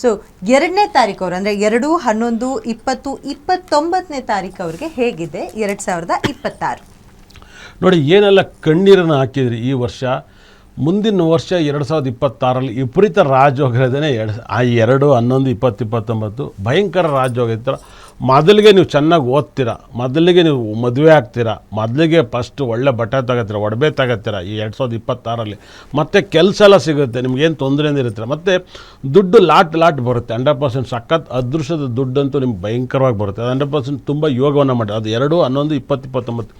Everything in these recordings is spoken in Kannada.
ಸೊ ಎರಡನೇ ತಾರೀಕು ಅವರು, ಅಂದರೆ ಎರಡು, ಹನ್ನೊಂದು, ಇಪ್ಪತ್ತು, ಇಪ್ಪತ್ತೊಂಬತ್ತನೇ ತಾರೀಕು ಅವರಿಗೆ ಹೇಗಿದೆ ಎರಡು ಸಾವಿರದ ಇಪ್ಪತ್ತಾರು? ನೋಡಿ, ಏನೆಲ್ಲ ಕಣ್ಣೀರನ್ನು ಹಾಕಿದ್ರಿ ಈ ವರ್ಷ? ಮುಂದಿನ ವರ್ಷ ಎರಡು ಸಾವಿರದ ಇಪ್ಪತ್ತಾರಲ್ಲಿ ವಿಪರೀತ ರಾಜೋಗ್ರದೇ ಎರಡು, ಆ ಎರಡು, ಹನ್ನೊಂದು, ಇಪ್ಪತ್ತು, ಇಪ್ಪತ್ತೊಂಬತ್ತು ಭಯಂಕರ ರಾಜ್ಯೋಗ ಇರ್ತಾರ ಮೊದಲಿಗೆ ನೀವು ಚೆನ್ನಾಗಿ ಓದ್ತೀರಾ? ಮೊದಲಿಗೆ ನೀವು ಮದುವೆ ಆಗ್ತೀರಾ? ಮೊದಲಿಗೆ ಫಸ್ಟ್ ಒಳ್ಳೆ ಬಟ್ಟೆ ತಗೋತೀರ? ಒಡವೆ ತಗೋತೀರ? ಈ ಎರಡು ಸಾವಿರದ ಇಪ್ಪತ್ತಾರಲ್ಲಿ. ಮತ್ತು ಕೆಲಸ ಎಲ್ಲ ಸಿಗುತ್ತೆ ನಿಮ್ಗೇನು ತೊಂದರೆ ಇರುತ್ತೆ. ಮತ್ತು ದುಡ್ಡು ಲಾಟ್ ಲಾಟ್ ಬರುತ್ತೆ. ಹಂಡ್ರೆಡ್ ಪರ್ಸೆಂಟ್ ಸಖತ್ ಅದೃಶ್ಯದ ದುಡ್ಡಂತೂ ನಿಮ್ಗೆ ಭಯಂಕರವಾಗಿ ಬರುತ್ತೆ. ಅದು ಹಂಡ್ರೆಡ್ ಪರ್ಸೆಂಟ್ ತುಂಬ ಯೋಗವನ್ನು ಮಾಡಿ ಅದು ಎರಡು, ಹನ್ನೊಂದು ಇಪ್ಪತ್ತು ಇಪ್ಪತ್ತೊಂಬತ್ತು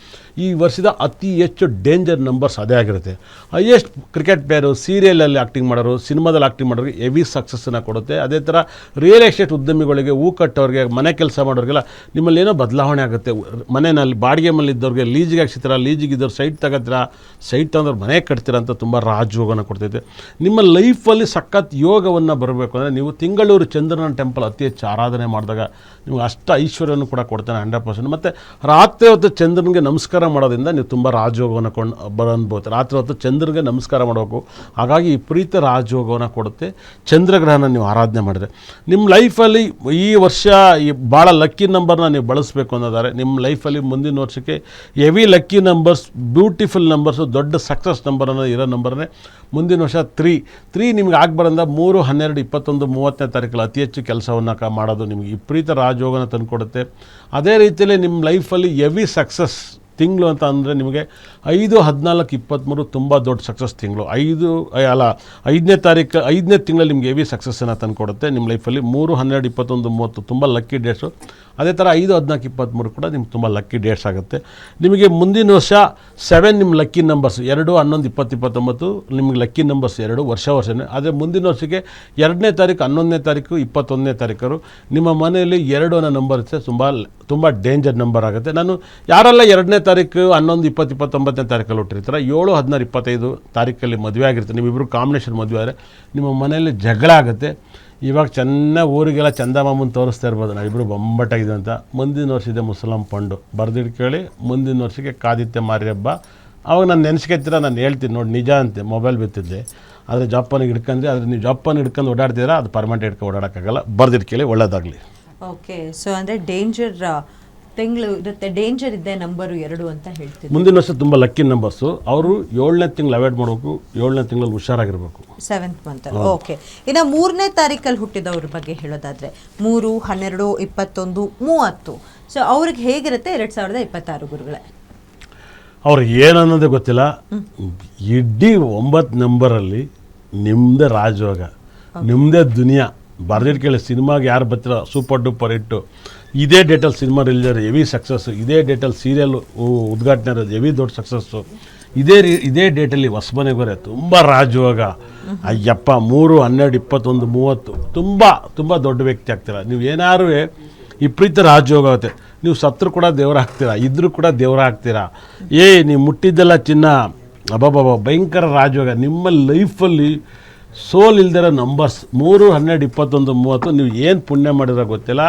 ಈ ವರ್ಷದ ಅತಿ ಹೆಚ್ಚು ಡೇಂಜರ್ ನಂಬರ್ಸ್ ಅದೇ ಆಗಿರುತ್ತೆ. ಹೈಯೆಸ್ಟ್ ಕ್ರಿಕೆಟ್ ಪ್ಲೇಯರು ಸೀರಿಯಲಲ್ಲಿ ಆ್ಯಕ್ಟಿಂಗ್ ಮಾಡೋರು ಸಿನಿಮಾದಲ್ಲಿ ಆ್ಯಕ್ಟಿಂಗ್ ಮಾಡೋರಿಗೆ ಹೆವಿ ಸಕ್ಸಸ್ಸನ್ನು ಕೊಡುತ್ತೆ. ಅದೇ ಥರ ರಿಯಲ್ ಎಸ್ಟೇಟ್ ಉದ್ಯಮಿಗಳಿಗೆ ಹೂ ಕಟ್ಟೋರಿಗೆ ಮನೆ ಕೆಲಸ ಮಾಡೋರಿಗೆಲ್ಲ ನಿಮ್ಮಲ್ಲಿ ಏನೋ ಬದಲಾವಣೆ ಆಗುತ್ತೆ. ಮನೆಯಲ್ಲಿ ಬಾಡಿಗೆ ಮೇಲೆ ಇದ್ದವ್ರಿಗೆ ಲೀಜಿಗೆ ಹಾಕ್ಸಿತೀರ ಲೀಜಿಗೆ ಇದ್ದವ್ರು ಸೈಟ್ ತಗೋತೀರಾ, ಸೈಟ್ ತಗೊಂಡ್ರೆ ಮನೆ ಕಟ್ತೀರ ಅಂತ ತುಂಬ ರಾಜಯೋಗನ ಕೊಡ್ತೈತೆ. ನಿಮ್ಮ ಲೈಫಲ್ಲಿ ಸಖತ್ ಯೋಗವನ್ನು ಬರಬೇಕು ಅಂದರೆ ನೀವು ತಿಂಗಳೂರು ಚಂದ್ರನ ಟೆಂಪಲ್ ಅತಿ ಹೆಚ್ಚು ಆರಾಧನೆ ಮಾಡಿದಾಗ ನಿಮ್ಗೆ ಅಷ್ಟು ಐಶ್ವರ್ಯವನ್ನು ಕೂಡ ಕೊಡ್ತಾನೆ ಹಂಡ್ರೆಡ್ ಪರ್ಸೆಂಟ್. ಮತ್ತು ರಾತ್ರಿ ಹೊತ್ತು ಚಂದ್ರನಿಗೆ ನಮಸ್ಕಾರ ಮಾಡೋದ್ರಿಂದ ನೀವು ತುಂಬ ರಾಜಯೋಗವನ್ನು ಕೊಂಡು ಬರನ್ಬೋದು. ರಾತ್ರಿ ಹೊತ್ತು ಚಂದ್ರನಿಗೆ ನಮಸ್ಕಾರ ಮಾಡಬೇಕು. ಹಾಗಾಗಿ ವಿಪರೀತ ರಾಜಯೋಗವನ್ನು ಕೊಡುತ್ತೆ. ಚಂದ್ರಗ್ರಹನ ನೀವು ಆರಾಧನೆ ಮಾಡಿದ್ರೆ. ನಿಮ್ಮ ಲೈಫಲ್ಲಿ ಈ ವರ್ಷ ಈ ಭಾಳ ಲಕ್ಕಿ ನಂಬರ್ನ ನೀವು ಬಳಸಬೇಕು ಅನ್ನೋದಾರೆ ನಿಮ್ಮ ಲೈಫಲ್ಲಿ ಮುಂದಿನ ವರ್ಷಕ್ಕೆ heavy lucky numbers beautiful numbers ದೊಡ್ಡ ಸಕ್ಸಸ್ ನಂಬರ್ ಅನ್ನೋ ಇರೋ ನಂಬರ್ನೇ ಮುಂದಿನ ವರ್ಷ ತ್ರೀ ತ್ರೀ ನಿಮ್ಗೆ ಆಗ್ಬರಂದ ಮೂರು, ಹನ್ನೆರಡು, ಇಪ್ಪತ್ತೊಂದು, ಮೂವತ್ತನೇ ತಾರೀಕಲ್ಲಿ ಅತಿ ಹೆಚ್ಚು ಕೆಲಸವನ್ನು ಮಾಡೋದು ನಿಮಗೆ ವಿಪರೀತ ರಾಜಯೋಗನ ತಂದುಕೊಡುತ್ತೆ. ಅದೇ ರೀತಿಯಲ್ಲಿ ನಿಮ್ಮ ಲೈಫಲ್ಲಿ ಹೆವಿ ಸಕ್ಸಸ್ ತಿಂಗಳು ಅಂತ ಅಂದರೆ ನಿಮಗೆ ಐದು, ಹದಿನಾಲ್ಕು ಇಪ್ಪತ್ತ್ಮೂರು ತುಂಬ ದೊಡ್ಡ ಸಕ್ಸಸ್ ತಿಂಗಳು. ಐದು ಅಲ್ಲ, ಐದನೇ ತಾರೀಕು, ಐದನೇ ತಿಂಗಳಲ್ಲಿ ನಿಮಗೆ ಹೆವಿ ಸಕ್ಸಸ್ಸನ್ನು ತಂದುಕೊಡುತ್ತೆ. ನಿಮ್ಮ ಲೈಫಲ್ಲಿ ಮೂರು, ಹನ್ನೆರಡು, ಇಪ್ಪತ್ತೊಂದು, ಮೂವತ್ತು ತುಂಬ ಲಕ್ಕಿ ಡೇಟ್ಸು ಅದೇ ಥರ ಐದು, ಹದಿನಾಲ್ಕು ಇಪ್ಪತ್ತ್ಮೂರು ಕೂಡ ನಿಮ್ಗೆ ತುಂಬ ಲಕ್ಕಿ ಡೇಟ್ಸ್ ಆಗುತ್ತೆ. ನಿಮಗೆ ಮುಂದಿನ ವರ್ಷ ಸೆವೆನ್ ನಿಮ್ಮ ಲಕ್ಕಿ ನಂಬರ್ಸ್ ಎರಡು, ಹನ್ನೊಂದು, ಇಪ್ಪತ್ತು, ಇಪ್ಪತ್ತೊಂಬತ್ತು ನಿಮಗೆ ಲಕ್ಕಿ ನಂಬರ್ಸ್ ಎರಡು ವರ್ಷ ವರ್ಷನೇ. ಆದರೆ ಮುಂದಿನ ವರ್ಷಕ್ಕೆ ಎರಡನೇ ತಾರೀಕು, ಹನ್ನೊಂದನೇ ತಾರೀಕು, ಇಪ್ಪತ್ತೊಂದನೇ ತಾರೀಕರು ನಿಮ್ಮ ಮನೆಯಲ್ಲಿ ಎರಡು ಅನ್ನೋ ನಂಬರ್ ತುಂಬ ತುಂಬ ಡೇಂಜರ್ ನಂಬರ್ ಆಗುತ್ತೆ. ನಾನು ಯಾರೆಲ್ಲ ಎರಡನೇ ತಾರೀಕು, ಹನ್ನೊಂದು, ಇಪ್ಪತ್ತು, ಇಪ್ಪತ್ತೊಂಬತ್ತನೇ ತಾರೀಕಲ್ಲಿ ಹುಟ್ಟಿರ್ತಾರೆ? ಏಳು, ಹದಿನಾರು, ಇಪ್ಪತ್ತೈದು ತಾರೀಕಲ್ಲಿ ಮದುವೆ ಆಗಿರ್ತಾರೆ? ನೀವಿಬ್ಬರು ಕಾಂಬಿನೇಷನ್ ಮದುವೆ ಆದರೆ ನಿಮ್ಮ ಮನೆಯಲ್ಲಿ ಜಗಳ ಆಗುತ್ತೆ. ಇವಾಗ ಚೆನ್ನಾಗಿ ಊರಿಗೆಲ್ಲ ಚಂದಮಾಮನ್ ತೋರಿಸ್ತಾ ಇರ್ಬೋದು. ನಾವಿಬ್ಬರು ಬೊಂಬಟ್ಟಾಗಿದೆ ಅಂತ. ಮುಂದಿನ ವರ್ಷ ಮುಸಲಂ ಪಂಡು. ಬರ್ದಿಟ್ಕೇಳಿ ಮುಂದಿನ ವರ್ಷಕ್ಕೆ ಕಾದಿತ್ಯ ಮಾರಿ ಹಬ್ಬ. ಅವಾಗ ನಾನು ನೆನೆಸ್ಕೊತೀರ? ನಾನು ಹೇಳ್ತೀನಿ ನೋಡಿ, ನಿಜ ಅಂತೆ. ಮೊಬೈಲ್ ಬಿತ್ತಿದ್ದೆ. ಆದರೆ ಜಾಪನಿಗೆ ಹಿಡ್ಕೊಂಡ್ರೆ. ಆದರೆ ನೀವು ಜಾಪನ್ ಹಿಡ್ಕೊಂಡು ಓಡಾಡ್ತೀರಾ? ಅದು ಪರ್ಮನೆಂಟ್ ಹಿಡ್ಕೊಂಡು ಓಡಾಡೋಕ್ಕಾಗಲ್ಲ. ಬರ್ದಿಟ್ಕೇಳಿ ಒಳ್ಳೇದಾಗಲಿ. ಓಕೆ ಸೊ ಅಂದರೆ ಡೇಂಜರ್ ತಿಂಗಳು ಇರುತ್ತೆ ಡೇಂಜರ್ ಇದೆ ನಂಬರು ಎರಡು ಅಂತ ಹೇಳ್ತೀವಿ ಮುಂದಿನ ವರ್ಷ ತುಂಬ ಲಕ್ಕಿ ನಂಬರ್ಸು ಅವರು ಏಳನೇ ತಿಂಗಳು ಅವಾಯ್ಡ್ ಮಾಡಬೇಕು ಏಳನೇ ತಿಂಗಳಲ್ಲಿ ಹುಷಾರಾಗಿರಬೇಕು. ಸೆವೆಂತ್ ಮಂತ್ ಓಕೆ ಇನ್ನು ಮೂರನೇ ತಾರೀಕಲ್ಲಿ ಹುಟ್ಟಿದವ್ರ ಬಗ್ಗೆ ಹೇಳೋದಾದ್ರೆ ಮೂರು ಹನ್ನೆರಡು ಇಪ್ಪತ್ತೊಂದು ಮೂವತ್ತು. ಸೊ ಅವ್ರಿಗೆ ಹೇಗಿರುತ್ತೆ ಎರಡು ಸಾವಿರದ ಇಪ್ಪತ್ತಾರು ಗುರುಗಳೇ? ಅವ್ರಿಗೆ ಏನನ್ನೋದೇ ಗೊತ್ತಿಲ್ಲ. ಇಡೀ ಒಂಬತ್ತು ನಂಬರಲ್ಲಿ ನಿಮ್ಮದೇ ರಾಜಯೋಗ ನಿಮ್ಮದೇ ದುನಿಯಾ. ಬರ್ದಿಟ್ಕೇಳಿ ಸಿನಿಮಾಗೆ ಯಾರು ಬರ್ತೀರ? ಸೂಪರ್ ಡೂಪರ್ ಇಟ್ಟು ಇದೇ ಡೇಟಲ್ಲಿ ಸಿನಿಮಾ ರಿಲೀಸ್ ಹೆವಿ ಸಕ್ಸಸ್ಸು ಇದೇ ಡೇಟಲ್ಲಿ ಸೀರಿಯಲ್ ಉದ್ಘಾಟನೆ ಇರೋದು ಹೆವಿ ದೊಡ್ಡ ಸಕ್ಸಸ್ಸು ಇದೇ ರೀ, ಇದೇ ಡೇಟಲ್ಲಿ ಹೊಸಮನೆಗೆ ಬರೋ ತುಂಬ ರಾಜಯೋಗ. ಅಯ್ಯಪ್ಪ, ಮೂರು, ಹನ್ನೆರಡು, ಇಪ್ಪತ್ತೊಂದು, ಮೂವತ್ತು. ತುಂಬ ತುಂಬ ದೊಡ್ಡ ವ್ಯಕ್ತಿ ಆಗ್ತೀರ? ನೀವು ಏನಾರು ವಿಪರೀತ ರಾಜಯೋಗ ಆಗುತ್ತೆ. ನೀವು ಸತ್ರು ಕೂಡ ದೇವ್ರ ಹಾಕ್ತೀರಾ ಇದ್ರೂ ಕೂಡ ದೇವ್ರ ಹಾಕ್ತೀರಾ ಏ, ನೀವು ಮುಟ್ಟಿದ್ದೆಲ್ಲ ಚಿನ್ನ. ಅಬ್ಬಬ್ಬ ಭಯಂಕರ ರಾಜಯೋಗ. ನಿಮ್ಮ ಲೈಫಲ್ಲಿ ಸೋಲ್ ಇಲ್ದಿರೋ ನಂಬರ್ಸ್ ಮೂರು, ಹನ್ನೆರಡು, ಇಪ್ಪತ್ತೊಂದು, ಮೂವತ್ತು, ನೀವು ಏನು ಪುಣ್ಯ ಮಾಡಿರೋ ಗೊತ್ತಿಲ್ಲ.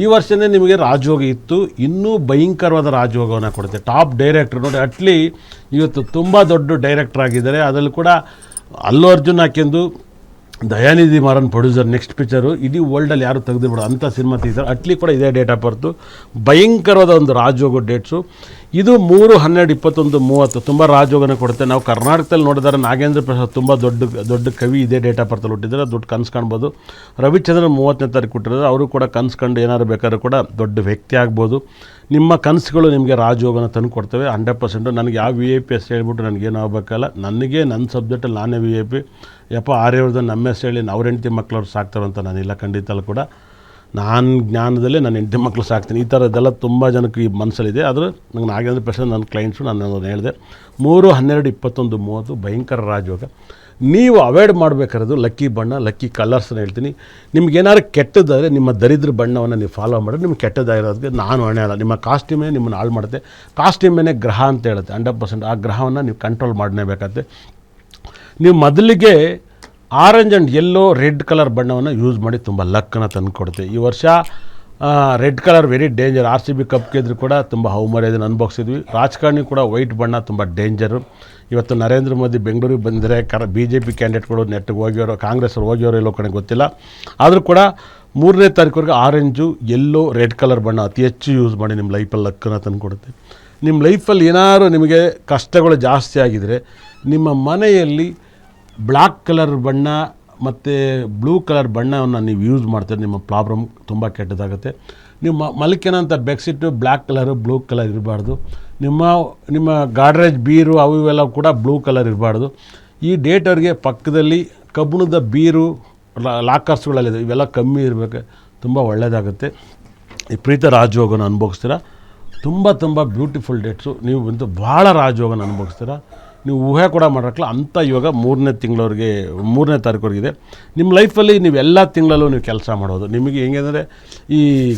ಈ ವರ್ಷನೇ ನಿಮಗೆ ರಾಜಯೋಗ ಇತ್ತು. ಇನ್ನೂ ಭಯಂಕರವಾದ ರಾಜಯೋಗವನ್ನು ಕೊಡುತ್ತೆ. ಟಾಪ್ ಡೈರೆಕ್ಟ್ರ್ ನೋಡಿ ಅಟ್ಲಿ ಇವತ್ತು ತುಂಬ ದೊಡ್ಡ ಡೈರೆಕ್ಟರ್ ಆಗಿದ್ದಾರೆ. ಅದರಲ್ಲಿ ಕೂಡ Allu Arjun ಹಾಕೆಂದು Dayanidhi Maran producer next picture ಇಡೀ ವರ್ಲ್ಡಲ್ಲಿ ಯಾರು ತೆಗೆದುಬಿಡೋ ಅಂಥ ಸಿನಿಮಾ ತೆಗಿತಾರೆ ಅಟ್ಲಿ ಕೂಡ ಇದೇ ಡೇಟ್ ಆಫ್ ಬರ್ತು ಭಯಂಕರವಾದ ಒಂದು ರಾಜಯೋಗ ಡೇಟ್ಸು ಇದು ಮೂರು ಹನ್ನೆರಡು ಇಪ್ಪತ್ತೊಂದು ಮೂವತ್ತು. ತುಂಬ ರಾಜೋಗನ ಕೊಡುತ್ತೆ ನಾವು ಕರ್ನಾಟಕದಲ್ಲಿ ನೋಡಿದರೆ ನಾಗೇಂದ್ರ ಪ್ರಸಾದ್ ತುಂಬ ದೊಡ್ಡ ದೊಡ್ಡ ಕವಿ, ಇದೇ ಡೇಟ್ ಆಫ್ ಬರ್ತಲ್ಲಿ ಹುಟ್ಟಿದ್ದಾರೆ. ದೊಡ್ಡ ಕನ್ಸು ಕಾಣ್ಬೋದು ರವಿಚಂದ್ರನ್ ಮೂವತ್ತನೇ ತಾರೀಕು ಹುಟ್ಟಿದ್ರೆ ಅವರು ಕೂಡ ಕನ್ಸು ಕಂಡು ಏನಾದ್ರು ಬೇಕಾದ್ರೂ ಕೂಡ ದೊಡ್ಡ ವ್ಯಕ್ತಿ ಆಗ್ಬೋದು. ನಿಮ್ಮ ಕನಸುಗಳು ನಿಮಗೆ ರಾಜಯೋಗನ ತಂದು ಕೊಡ್ತವೆ. Hundred percent. ನನಗೆ ಯಾವ ವಿ ಐ ಪಿ ಎಸ್ ಹೇಳ್ಬಿಟ್ಟು ನನಗೇನು ಆಗಬೇಕಲ್ಲ. ನನಗೆ ನನ್ನ ಸಬ್ಜೆಕ್ಟಲ್ಲಿ ನಾನೇ ವಿ ಐ ಪಿ ಯಪ್ಪ ಆರ್ಯವ್ರದ್ದು ನಮ್ಮ ಹೆಸರು ಹೇಳಿ ಅವ್ರ ಹೆಂಡತಿ ಮಕ್ಕಳವ್ರು ಸಾಕ್ತಾರಂತ ನಾನಿಲ್ಲ ಖಂಡಿತಲ್ಲೂ ಕೂಡ. ನಾನು ಜ್ಞಾನದಲ್ಲೇ ನಾನು ಹೆಂಡತಿ ಮಕ್ಕಳು ಸಾಕ್ತೀನಿ. ಈ ಥರದ್ದೆಲ್ಲ ತುಂಬ ಜನಕ್ಕೆ ಈ ಮನಸ್ಸಲ್ಲಿದೆ ಆದರೆ ನಂಗೆ ನಾಗೇಂದ್ರ ಪ್ರಸಾದ್ ನನ್ನ ಕ್ಲೈಂಟ್ಸು ನಾನು ಅದನ್ನು ಹೇಳಿದೆ. ಮೂರು, ಹನ್ನೆರಡು, ಇಪ್ಪತ್ತೊಂದು, ಮೂವತ್ತು ಭಯಂಕರ ರಾಜಯೋಗ. ನೀವು ಅವಾಯ್ಡ್ ಮಾಡಬೇಕಾದ್ರೆ ಲಕ್ಕಿ ಬಣ್ಣ ಲಕ್ಕಿ ಕಲರ್ಸ್ನ ಹೇಳ್ತೀನಿ. ನಿಮ್ಗೆ ಏನಾದ್ರು ಕೆಟ್ಟದಾದರೆ ನಿಮ್ಮ ದರಿದ್ರ ಬಣ್ಣವನ್ನು ನೀವು ಫಾಲೋ ಮಾಡಿದ್ರೆ ನಿಮ್ಗೆ ಕೆಟ್ಟದಾಗಿರೋದಕ್ಕೆ ನಾನು ಹಣೆ ಅಲ್ಲ. ನಿಮ್ಮ ಕಾಸ್ಟ್ಯೂಮೇ ನಿಮ್ಮನ್ನು ಹಾಳು ಮಾಡುತ್ತೆ. ಕಾಸ್ಟ್ಯೂಮೇನೆ ಗ್ರಹ ಅಂತ ಹೇಳುತ್ತೆ. ಹಂಡ್ರೆಡ್ ಪರ್ಸೆಂಟ್ ಆ ಗ್ರಹವನ್ನು ನೀವು ಕಂಟ್ರೋಲ್ ಮಾಡಲೇಬೇಕಾಗುತ್ತೆ. ನೀವು ಮೊದಲಿಗೆ orange and yellow red colour ಬಣ್ಣವನ್ನು ಯೂಸ್ ಮಾಡಿ ತುಂಬ ಲಕ್ಕನ್ನು ತಂದು ಕೊಡುತ್ತೆ. ಈ ವರ್ಷ red colour very danger R C B cup ಗೆದ್ರು ಕೂಡ ತುಂಬ ಹೌಮರ್ಯಾದನ್ನು ಅನುಭವಿಸಿದ್ವಿ ರಾಜಕಾರಣಿ ಕೂಡ ವೈಟ್ ಬಣ್ಣ ತುಂಬ ಡೇಂಜರು ಇವತ್ತು ನರೇಂದ್ರ ಮೋದಿ ಬೆಂಗಳೂರಿಗೆ ಬಂದರೆ ಕರ ಬಿ ಜೆ ಪಿ ಕ್ಯಾಂಡಿಡೇಟ್ಗಳು ನೆಟ್ಟಿಗೆ ಹೋಗಿರೋ ಕಾಂಗ್ರೆಸ್ ಅವ್ರು ಹೋಗ್ಯೋರು ಎಲ್ಲೋ ಕಡೆ ಗೊತ್ತಿಲ್ಲ. ಆದರೂ ಕೂಡ ಮೂರನೇ ತಾರೀಕುವರೆಗೆ ಆರೆಂಜು ಎಲ್ಲೋ ರೆಡ್ ಕಲರ್ ಬಣ್ಣ ಅತಿ ಹೆಚ್ಚು ಯೂಸ್ ಮಾಡಿ ನಿಮ್ಮ ಲೈಫಲ್ಲಿ ಲಕ್ಕನ್ನು ತಂದುಕೊಡುತ್ತೆ ನಿಮ್ಮ ಲೈಫಲ್ಲಿ ಏನಾದರೂ ನಿಮಗೆ ಕಷ್ಟಗಳು ಜಾಸ್ತಿ ಆಗಿದರೆ ನಿಮ್ಮ ಮನೆಯಲ್ಲಿ ಬ್ಲ್ಯಾಕ್ ಕಲರ್ ಬಣ್ಣ ಮತ್ತು ಬ್ಲೂ ಕಲರ್ ಬಣ್ಣವನ್ನು ನೀವು ಯೂಸ್ ಮಾಡ್ತೀರಿ ನಿಮ್ಮ ಪ್ರಾಬ್ಲಮ್ ತುಂಬ ಕೆಟ್ಟದಾಗುತ್ತೆ. ನಿಮ್ಮ ಮಲ್ಕೆನಂಥ bedsheet black colour, blue colour ಇರಬಾರ್ದು. ನಿಮ್ಮ ನಿಮ್ಮ ಗಾಡ್ರೇಜ್ ಬೀರು ಅವು ಇವೆಲ್ಲ ಕೂಡ ಬ್ಲೂ ಕಲರ್ ಇರಬಾರ್ದು. ಈ ಡೇಟವ್ರಿಗೆ ಪಕ್ಕದಲ್ಲಿ ಕಬ್ಬಿಣದ ಬೀರು ಲಾಕರ್ಸ್ಗಳಲ್ಲಿದೆ. ಇವೆಲ್ಲ ಕಮ್ಮಿ ಇರಬೇಕು. ತುಂಬ ಒಳ್ಳೆಯದಾಗುತ್ತೆ ಈ ಪ್ರೀತ ರಾಜಯೋಗನ ಅನುಭವಿಸ್ತೀರಾ? ತುಂಬ ತುಂಬ ಬ್ಯೂಟಿಫುಲ್ ಡೇಟ್ಸು. ನೀವು ಬಂತು ಭಾಳ ರಾಜಯೋಗನ ಅನುಭವಿಸ್ತೀರಾ? ನೀವು ಊಹೆ ಕೂಡ ಮಾಡೋಕ್ಕಲ್ಲ ಅಂಥ ಇವಾಗ ಮೂರನೇ ತಿಂಗಳವ್ರಿಗೆ, ಮೂರನೇ ತಾರೀಕುವರೆಗಿದೆ ನಿಮ್ಮ ಲೈಫಲ್ಲಿ ನೀವು ಎಲ್ಲ ತಿಂಗಳಲ್ಲೂ ನೀವು ಕೆಲಸ ಮಾಡೋದು ನಿಮಗೆ ಹೆಂಗೆಂದರೆ ಈ,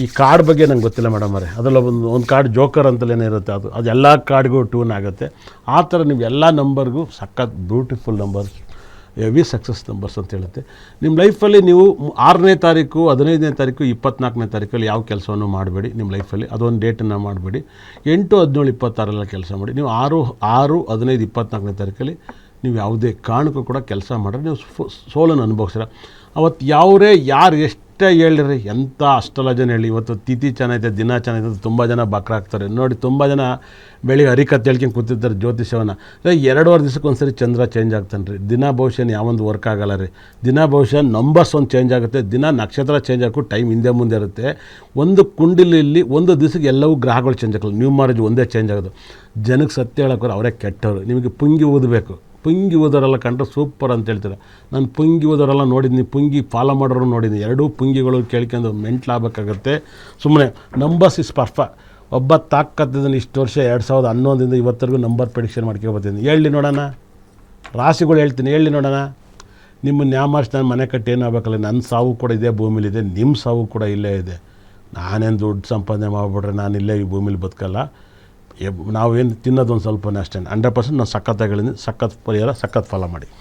ಈ- ಕಾರ್ಡ್ ಬಗ್ಗೆ ನಂಗೆ ಗೊತ್ತಿಲ್ಲ ಮೇಡಮ್ ಅವರೇ. ಅದರಲ್ಲಿ ಒಂದು ಒಂದು ಕಾರ್ಡ್ ಜೋಕರ್ ಅಂತಲೇ ಇರುತ್ತೆ ಅದು. ಅದು ಕಾರ್ಡ್ಗೂ ಟೂನ್ ಆಗುತ್ತೆ. ಆ ಥರ ನೀವು ಎಲ್ಲ ನಂಬರ್ಗೂ ಸಖತ್ beautiful numbers heavy success numbers ಅಂತ ಹೇಳುತ್ತೆ. ನಿಮ್ಮ ಲೈಫಲ್ಲಿ ನೀವು ಆರನೇ ತಾರೀಕು, ಹದಿನೈದನೇ ತಾರೀಕು, ಇಪ್ಪತ್ನಾಲ್ಕನೇ ತಾರೀಕಲ್ಲಿ ಯಾವ ಕೆಲಸವನ್ನು ಮಾಡಬೇಡಿ. ನಿಮ್ಮ ಲೈಫಲ್ಲಿ ಅದೊಂದು ಡೇಟನ್ನು ಮಾಡಬೇಡಿ. ಎಂಟು, ಹದಿನೇಳು ಇಪ್ಪತ್ತಾರಲ್ಲ ಕೆಲಸ ಮಾಡಿ. ನೀವು ಆರು ಆರು, ಹದಿನೈದು, ಇಪ್ಪತ್ನಾಲ್ಕನೇ ತಾರೀಕಲ್ಲಿ ನೀವು ಯಾವುದೇ ಕಾರಣಕ್ಕೂ ಕೂಡ ಕೆಲಸ ಮಾಡಿದ್ರೆ ನೀವು ಸೋಲನ್ನು ಅನುಭವಿಸ್ತೀರ ಅವತ್ತು ಯಾವರೇ, ಯಾರು ಎಷ್ಟೇ ಹೇಳಿರಿ, ಎಂಥ ಅಷ್ಟೆಲ್ಲ ಜನ ಹೇಳಿ. ಇವತ್ತು ತಿಥಿ ಚೆನ್ನಾಗಿದೆ ದಿನ ಚೆನ್ನಾಗಿದೆ ತುಂಬ ಜನ ಬಕ್ರಾಗ್ತಾರೆ ನೋಡಿ, ತುಂಬ ಜನ ಬೆಳಿಗ್ಗೆ ಹರಿಕತ್ತೆ ಹೇಳ್ಕೊಂಡು ಕೂತಿರ್ತಾರೆ ಜ್ಯೋತಿಷವನ್ನು. ಎರಡೂವರೆ ದಿವ್ಸಕ್ಕೆ ಒಂದ್ಸರಿ ಚಂದ್ರ ಚೇಂಜ್ ಆಗ್ತಾನೆ ರೀ. ದಿನ ಭವಿಷ್ಯ ಯಾವೊಂದು ವರ್ಕ್ ಆಗಲ್ಲ ರೀ. ದಿನ ಭವಿಷ್ಯ ನಂಬರ್ಸ್ ಒಂದು ಚೇಂಜ್ ಆಗುತ್ತೆ. ದಿನ ನಕ್ಷತ್ರ ಚೇಂಜ್ ಆಗೋ ಟೈಮ್ ಹಿಂದೆ ಮುಂದೆ ಇರುತ್ತೆ. ಒಂದು ಕುಂಡಲಿಯಲ್ಲಿ ಒಂದು ದಿವಸಕ್ಕೆ ಎಲ್ಲವೂ ಗ್ರಹಗಳು ಚೇಂಜ್ ಆಗಲ್ಲ. ನ್ಯೂ ಮ್ಯಾರೇಜ್ ಒಂದೇ ಚೇಂಜ್ ಆಗೋದು. ಜನಕ್ಕೆ ಸತ್ಯ ಹೇಳೋಕ್ಕೋರು ಅವರೇ ಕೆಟ್ಟವರು. ನಿಮಗೆ ಪುಂಗಿ ಓದಬೇಕು ಪುಂಗಿ ಓದೋರೆಲ್ಲ ಕಂಡ್ರೆ ಸೂಪರ್ ಅಂತ ಹೇಳ್ತಾರೆ. ನಾನು ಪುಂಗಿ ಓದೋರೆಲ್ಲ ನೋಡಿದ್ದೀನಿ, ಪುಂಗಿ ಫಾಲೋ ಮಾಡೋರು ನೋಡಿದ್ದೀನಿ. ಎರಡೂ ಪುಂಗಿಗಳು ಕೇಳ್ಕೊಂಡು ಮೆಂಟ್ಲಾಗಬೇಕಾಗತ್ತೆ ಸುಮ್ಮನೆ ನಂಬರ್ಸ್ ಇಸ್ ಪರ್ಫ ಒಬ್ಬ ತಾಕತ್ತಿದ್ದಾನೆ ಇಷ್ಟು ವರ್ಷ ಎರಡು ಸಾವಿರದ ಹನ್ನೊಂದರಿಂದ ಇವತ್ತರೆಗೂ ನಂಬರ್ ಪ್ರಿಡಿಕ್ಷನ್ ಮಾಡ್ಕೊಬರ್ತೀನಿ ಹೇಳಿ ನೋಡೋಣ. ರಾಶಿಗಳು ಹೇಳ್ತೀನಿ, ಹೇಳಿ ನೋಡೋಣ. ನಿಮ್ಮ ನ್ಯಾಮಾರ್ಸ್ ನಾನು ಮನೆ ಕಟ್ಟಿ ಏನು ಆಗಬೇಕಲ್ಲ, ನನ್ನ ಸಾವು ಕೂಡ ಇದೇ ಭೂಮಿಲಿದೆ ನಿಮ್ಮ ಸಾವು ಕೂಡ ಇಲ್ಲೇ ಇದೆ. ನಾನೇನು ದುಡ್ಡು ಸಂಪಾದನೆ ಮಾಡಿಬಿಟ್ರೆ ನಾನು ಇಲ್ಲೇ ಈ ಭೂಮಿಲಿ ಬದುಕಲ್ಲ. ನಾವೇನು ತಿನ್ನೋದು ಒಂದು ಸ್ವಲ್ಪನೇ ಅಷ್ಟೇ ಹಂಡ್ರೆಡ್ ಪರ್ಸೆಂಟ್ ನಾವು ಸಖತ್ತಾಗಿ ಹೇಳಿದ್ದೀನಿ ಸಖತ್ ಪರಿಹಾರ, ಸಖತ್ ಫಾಲೋ ಮಾಡಿ.